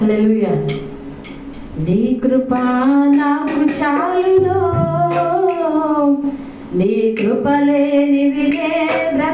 హల్లెలూయా. నీ కృప నాకు చాలును. నీ కృప లేనిది బ్రత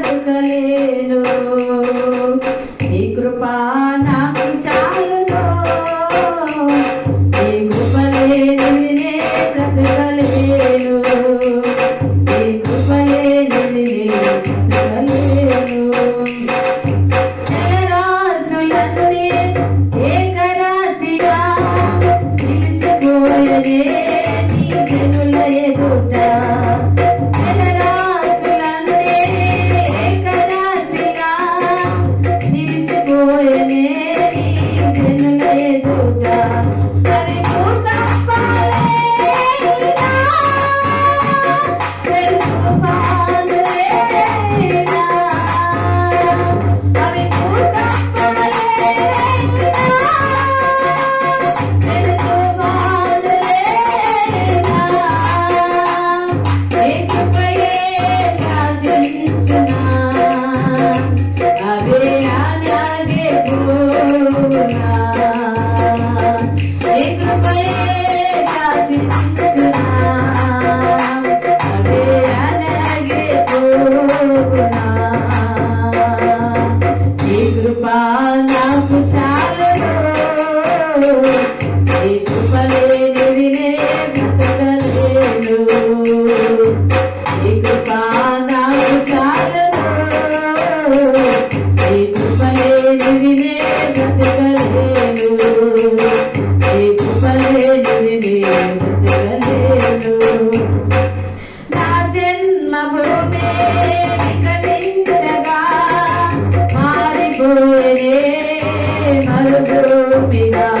oluminar.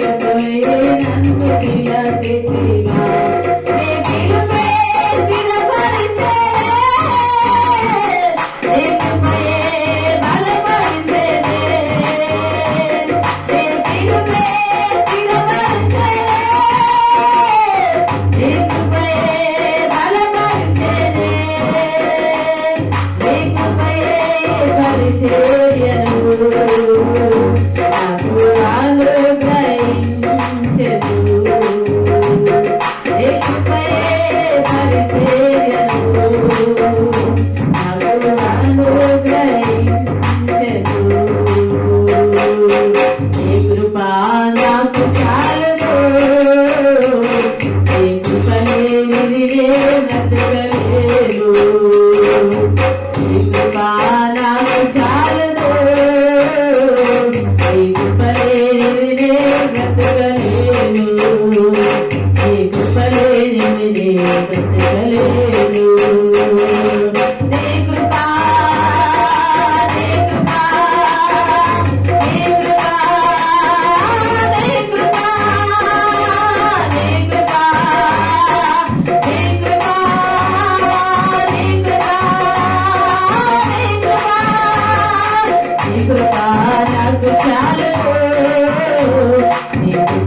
You.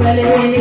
Valeu.